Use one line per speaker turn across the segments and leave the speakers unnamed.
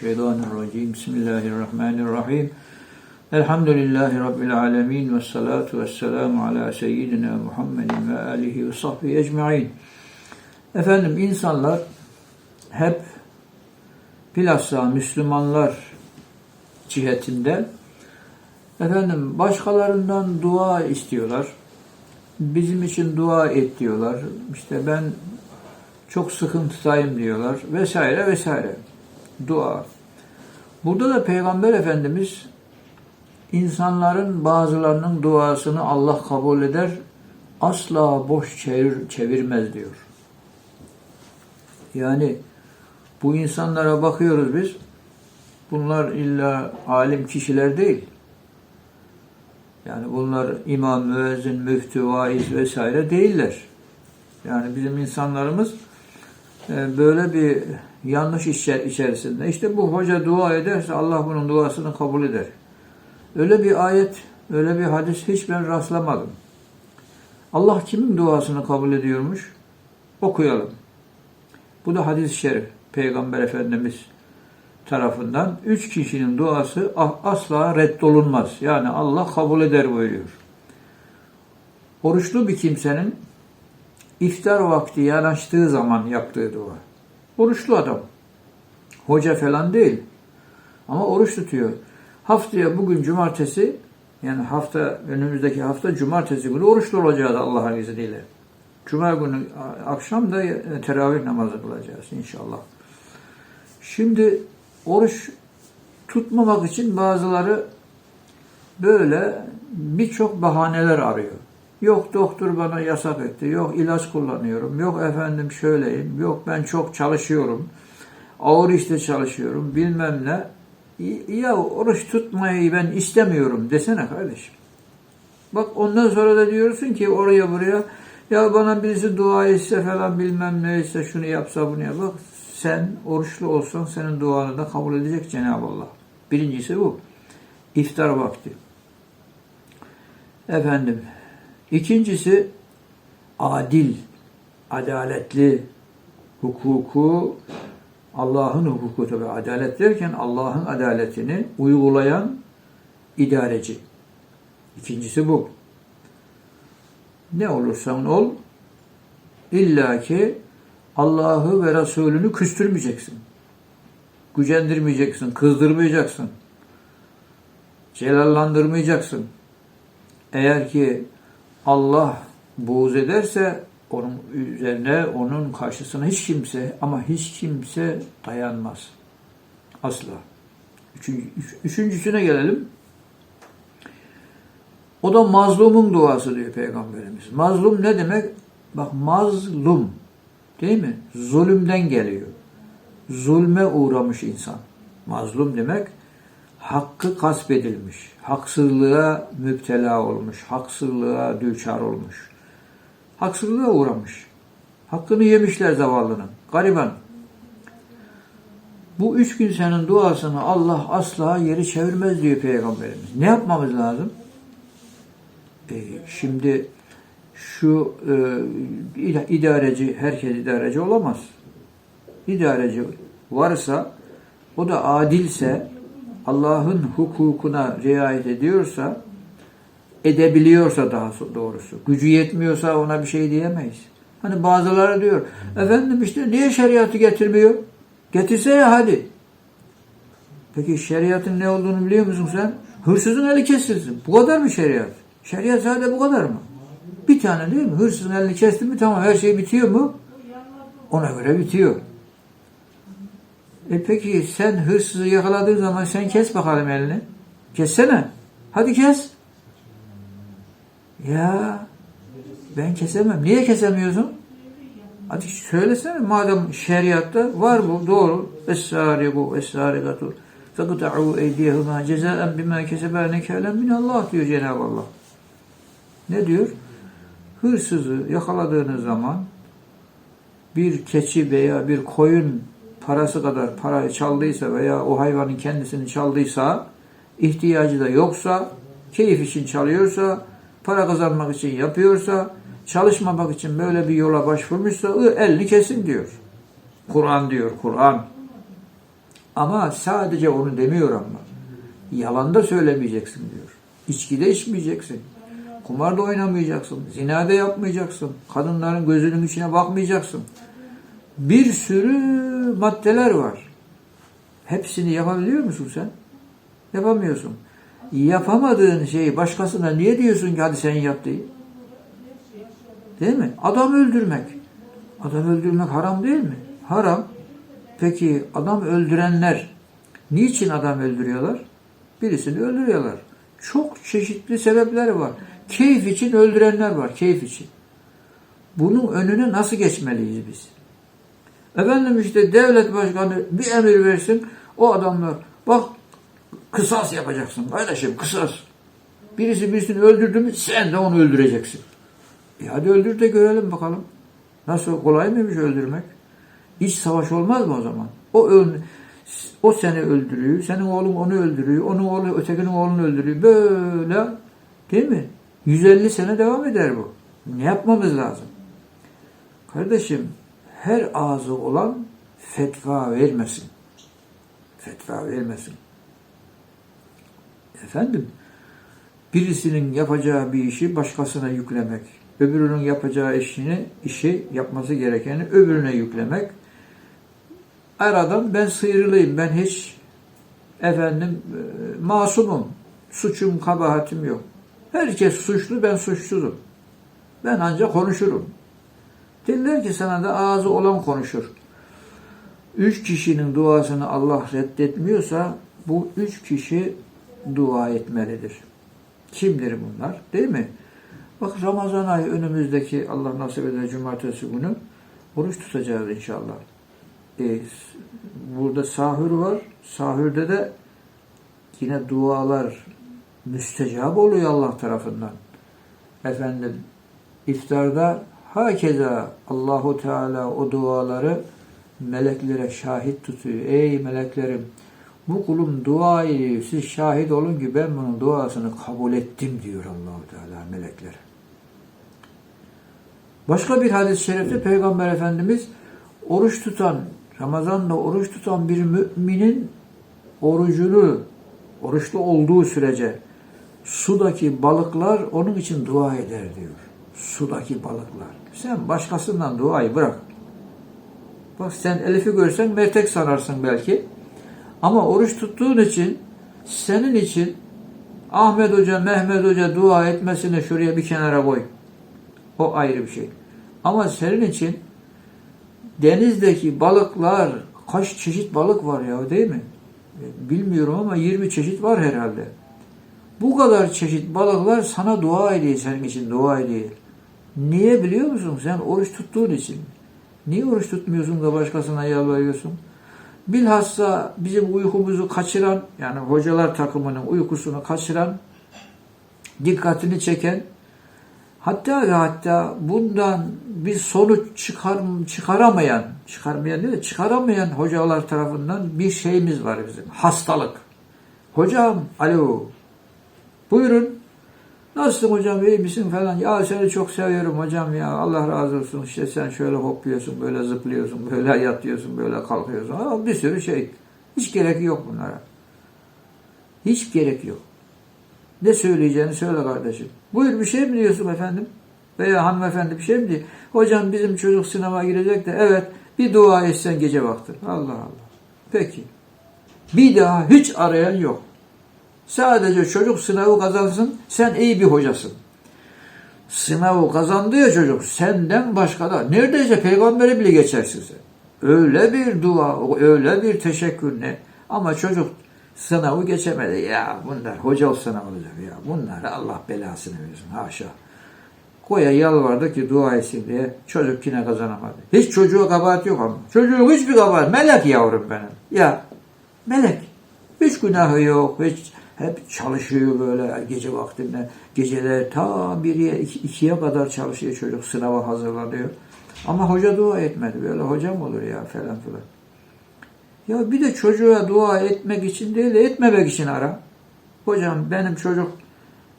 Şeytanirracim. Bismillahirrahmanirrahim. Elhamdülillahi Rabbil alemin ve salatu ve selamu ala seyyidina Muhammedin ve alihi ve sahbihi ecma'in. Efendim insanlar hep bilhassa Müslümanlar cihetinde efendim başkalarından dua istiyorlar. Bizim için dua et diyorlar. İşte ben çok sıkıntıdayım diyorlar vesaire vesaire dua. Burada da Peygamber Efendimiz insanların bazılarının duasını Allah kabul eder, asla boş çevir, çevirmez diyor. Yani bu insanlara bakıyoruz biz, bunlar illa alim kişiler değil. Yani bunlar imam, müezzin, müftü, vaiz vesaire değiller. Yani bizim insanlarımız böyle bir yanlış işler içerisinde. İşte bu hoca dua ederse Allah bunun duasını kabul eder. Öyle bir ayet, öyle bir hadis hiç ben rastlamadım. Allah kimin duasını kabul ediyormuş? Okuyalım. Bu da hadis-i şerif. Peygamber Efendimiz tarafından üç kişinin duası asla reddolunmaz. Yani Allah kabul eder buyuruyor. Oruçlu bir kimsenin iftar vakti yanaştığı zaman yaptığı dua. Oruçlu adam. Hoca falan değil. Ama oruç tutuyor. Haftaya bugün cumartesi yani hafta önümüzdeki hafta cumartesi günü oruçlu olacağız Allah'ın izniyle. Cuma günü akşam da teravih namazı kılacağız inşallah. Şimdi oruç tutmamak için bazıları böyle birçok bahaneler arıyor. Yok doktor bana yasak etti, yok ilaç kullanıyorum, yok efendim şöyleyim, yok ben çok çalışıyorum, ağır işte çalışıyorum, bilmem ne. Ya oruç tutmayı ben istemiyorum desene kardeşim. Bak ondan sonra da diyorsun ki oraya buraya ya bana birisi dua etse falan bilmem neyse şunu yapsa bunu yap. Bak sen oruçlu olsan senin duanı da kabul edecek Cenab-ı Allah. Birincisi bu. İftar vakti. Efendim İkincisi adil, adaletli hukuku Allah'ın hukuku tabi adalet derken Allah'ın adaletini uygulayan idareci. İkincisi bu. Ne olursan ol illa ki Allah'ı ve Resulünü küstürmeyeceksin. Gücendirmeyeceksin, kızdırmayacaksın. Celallandırmayacaksın. Eğer ki Allah buğz ederse onun üzerine, onun karşısına hiç kimse ama hiç kimse dayanmaz. Asla. Üçüncü, üç, üçüncüsüne gelelim. O da mazlumun duası diyor Peygamberimiz. Mazlum ne demek? Bak mazlum değil mi? Zulümden geliyor. Zulme uğramış insan. Mazlum demek hakkı gasp edilmiş, haksızlığa müptela olmuş, haksızlığa düçar olmuş, haksızlığa uğramış. Hakkını yemişler zavallının, gariban. Bu üç gün senin duasını Allah asla yeri çevirmez diyor Peygamberimiz. Ne yapmamız lazım? E, şimdi şu e, idareci, herkes idareci olamaz. İdareci varsa, o da adilse, Allah'ın hukukuna riayet ediyorsa, edebiliyorsa daha doğrusu, gücü yetmiyorsa ona bir şey diyemeyiz. Hani bazıları diyor, efendim işte niye şeriatı getirmiyor? Getirse ya hadi. Peki şeriatın ne olduğunu biliyor musun sen? Hırsızın eli kesilsin. Bu kadar mı şeriat? Şeriat sadece bu kadar mı? Bir tane değil mi? Hırsızın elini kestin mi tamam her şey bitiyor mu? Ona göre bitiyor. E peki sen hırsızı yakaladığın zaman sen kes bakalım elini. Kessene. Hadi kes. Ya ben kesemem. Niye kesemiyorsun? Hadi söylesene madem şeriatta var bu doğru. Es-sarigu es-sarigatu fekuta'u eydiyehuma cezaen bima keseba nekalen min Allah diyor Cenab-ı Allah. Ne diyor? Hırsızı yakaladığınız zaman bir keçi veya bir koyun parası kadar parayı çaldıysa veya o hayvanın kendisini çaldıysa, ihtiyacı da yoksa, keyif için çalıyorsa, para kazanmak için yapıyorsa, çalışmamak için böyle bir yola başvurmuşsa elini kesin diyor. Kur'an diyor, Kur'an. Ama sadece onu demiyor ama. Yalan da söylemeyeceksin diyor. İçki de içmeyeceksin. Kumar da oynamayacaksın. Zina da yapmayacaksın. Kadınların gözünün içine bakmayacaksın. Bir sürü maddeler var. Hepsini yapabiliyor musun sen? Yapamıyorsun. Yapamadığın şeyi başkasına niye diyorsun ki hadi sen yap diye? Değil mi? Adam öldürmek. Adam öldürmek haram değil mi? Haram. Peki adam öldürenler niçin adam öldürüyorlar? Birisini öldürüyorlar. Çok çeşitli sebepler var. Keyif için öldürenler var. Keyif için. Bunun önüne nasıl geçmeliyiz biz? Efendim işte devlet başkanı bir emir versin. O adamlar bak kısas yapacaksın. Kardeşim kısas. Birisi birisini öldürdü mü sen de onu öldüreceksin. E hadi öldür de görelim bakalım. Nasıl kolay mıymış öldürmek? İç savaş olmaz mı o zaman? O öl o seni öldürüyor, senin oğlun onu öldürüyor, onun oğlu ötekinin oğlunu öldürüyor. Böyle değil mi? 150 sene devam eder bu. Ne yapmamız lazım? Kardeşim her ağzı olan fetva vermesin. Fetva vermesin. Efendim birisinin yapacağı bir işi başkasına yüklemek, öbürünün yapacağı işini, işi yapması gerekeni öbürüne yüklemek. Aradan ben sıyrılayım, ben hiç efendim e, masumum, suçum, kabahatim yok. Herkes suçlu, ben suçsuzum. Ben ancak konuşurum. Derler ki sana da ağzı olan konuşur. Üç kişinin duasını Allah reddetmiyorsa bu üç kişi dua etmelidir. Kimdir bunlar? Değil mi? Bak Ramazan ayı önümüzdeki Allah nasip eder cumartesi günü oruç tutacağız inşallah. Ee, burada sahur var. Sahurda da yine dualar müstecap oluyor Allah tarafından. Efendim iftarda hakeza Allahu Teala o duaları meleklere şahit tutuyor. Ey meleklerim bu kulum dua ediyor. Siz şahit olun ki ben bunun duasını kabul ettim diyor Allahu Teala melekler. Başka bir hadis-i şerifte Peygamber Efendimiz oruç tutan, Ramazan'da oruç tutan bir müminin orucunu, oruçlu olduğu sürece sudaki balıklar onun için dua eder diyor. Sudaki balıklar. Sen başkasından duayı bırak. Bak sen Elif'i görsen mertek sanarsın belki. Ama oruç tuttuğun için senin için Ahmet Hoca, Mehmet Hoca dua etmesini şuraya bir kenara koy. O ayrı bir şey. Ama senin için denizdeki balıklar kaç çeşit balık var ya değil mi? Bilmiyorum ama 20 çeşit var herhalde. Bu kadar çeşit balıklar sana dua ediyor, senin için dua ediyor. Niye biliyor musun? Sen oruç tuttuğun için. Niye oruç tutmuyorsun da başkasına yalvarıyorsun? Bilhassa bizim uykumuzu kaçıran, yani hocalar takımının uykusunu kaçıran, dikkatini çeken, hatta ve hatta bundan bir sonuç çıkar, çıkaramayan, çıkarmayan değil de çıkaramayan hocalar tarafından bir şeyimiz var bizim. Hastalık. Hocam, alo, buyurun. Nasılsın hocam iyi misin falan. Ya seni çok seviyorum hocam ya. Allah razı olsun. İşte sen şöyle hopluyorsun, böyle zıplıyorsun, böyle yatıyorsun, böyle kalkıyorsun. Ama bir sürü şey. Hiç gerek yok bunlara. Hiç gerek yok. Ne söyleyeceğini söyle kardeşim. Buyur bir şey mi diyorsun efendim? Veya hanımefendi bir şey mi diyor? Hocam bizim çocuk sınava girecek de evet bir dua etsen gece vakti. Allah Allah. Peki. Bir daha hiç arayan yok. Sadece çocuk sınavı kazansın, sen iyi bir hocasın. Sınavı kazandı ya çocuk, senden başka da, neredeyse peygambere bile geçersin sen. Öyle bir dua, öyle bir teşekkür ne. Ama çocuk sınavı geçemedi. Ya bunlar hoca sınavı olacak ya. Bunlar Allah belasını versin. Haşa. Koya yalvardı ki dua etsin diye çocuk yine kazanamadı. Hiç çocuğa kabahat yok ama. Çocuğun hiçbir kabahat. Melek yavrum benim. Ya melek. Hiç günahı yok. Hiç hep çalışıyor böyle gece vaktinde. Geceler ta 1'ye 2'ye kadar çalışıyor çocuk. Sınava hazırlanıyor. Ama hoca dua etmedi. Böyle hocam olur ya falan filan. Ya bir de çocuğa dua etmek için değil etmemek için ara. Hocam benim çocuk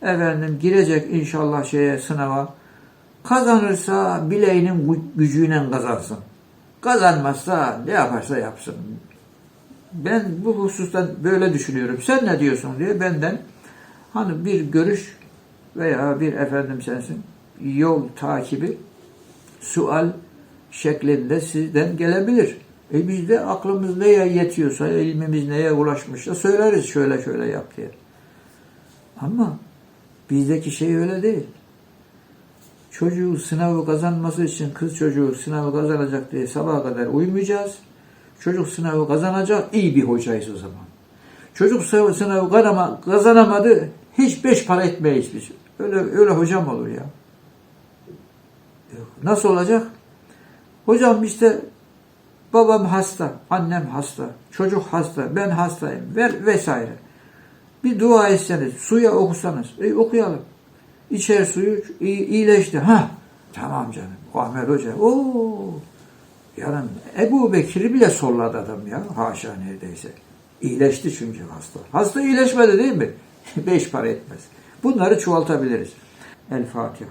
efendim girecek inşallah şeye sınava. Kazanırsa bileğinin gücüyle kazansın. Kazanmazsa ne yaparsa yapsın. Ben bu husustan böyle düşünüyorum. Sen ne diyorsun diye benden hani bir görüş veya bir efendim sensin yol takibi sual şeklinde sizden gelebilir. E biz de aklımız neye yetiyorsa, ilmimiz neye ulaşmışsa söyleriz şöyle şöyle yap diye. Ama bizdeki şey öyle değil. Çocuğu sınavı kazanması için kız çocuğu sınavı kazanacak diye sabaha kadar uyumayacağız. Çocuk sınavı kazanacak, iyi bir hocayız o zaman. Çocuk sınavı, sınavı kazanama- kazanamadı, hiç beş para etmeyiz biz. Öyle, öyle hocam olur ya. Nasıl olacak? Hocam işte babam hasta, annem hasta, çocuk hasta, ben hastayım ver vesaire. Bir dua etseniz, suya okusanız, e, okuyalım. İçer suyu, iyi, iyileşti. Ha, tamam canım. Ahmet Hoca, ooo. Yani Ebu Bekir'i bile solladı adam ya. Haşa neredeyse. İyileşti çünkü hasta. Hasta iyileşmedi değil mi? Beş para etmez. Bunları çoğaltabiliriz. El Fatiha.